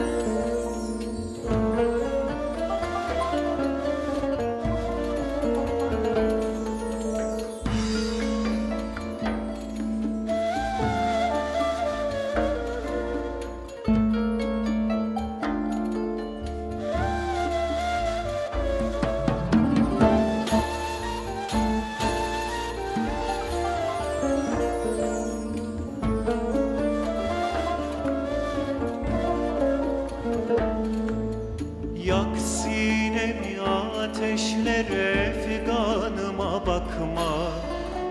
Bye. ateşlere figanıma bakma.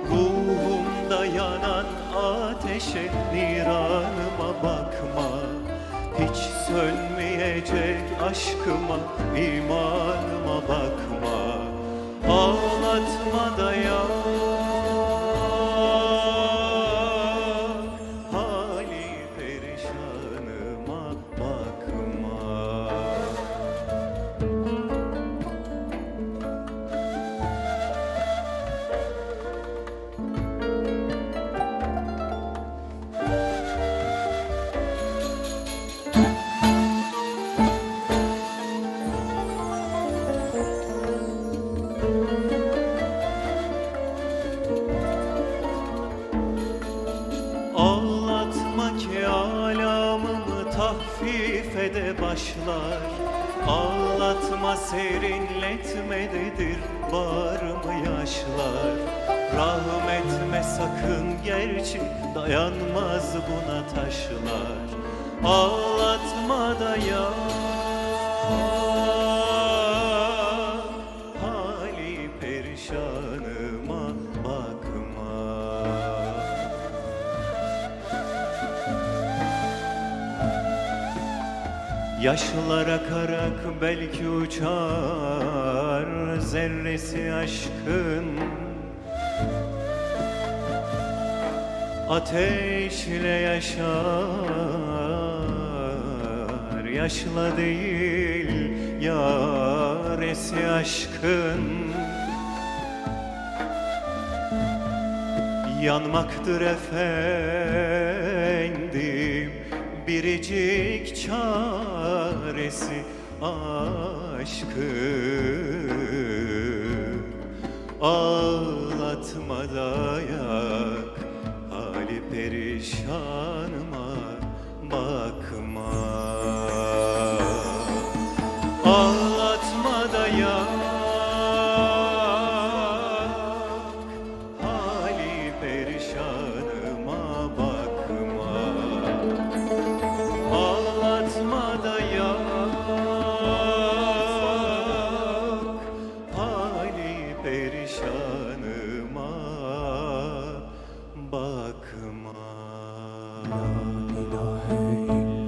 Ruhumda yanan ateşe niranıma bakma. Hiç sönmeyecek aşkıma imanıma bakma. Ağlatma da yavrum tahfif ede başlar. Ağlatma serinletmededir bağrımı yaşlar? Rahmetme sakın gerçi dayanmaz buna taşlar. Ağlatma da Yaşlar akarak belki uçar zerresi aşkın. Ateşle yaşar yaşla değil yaresi aşkın. Yanmaktır efendim biricik çaresi aşkın Ağlatma da yak hali perişan bakma. La ilahe illallah.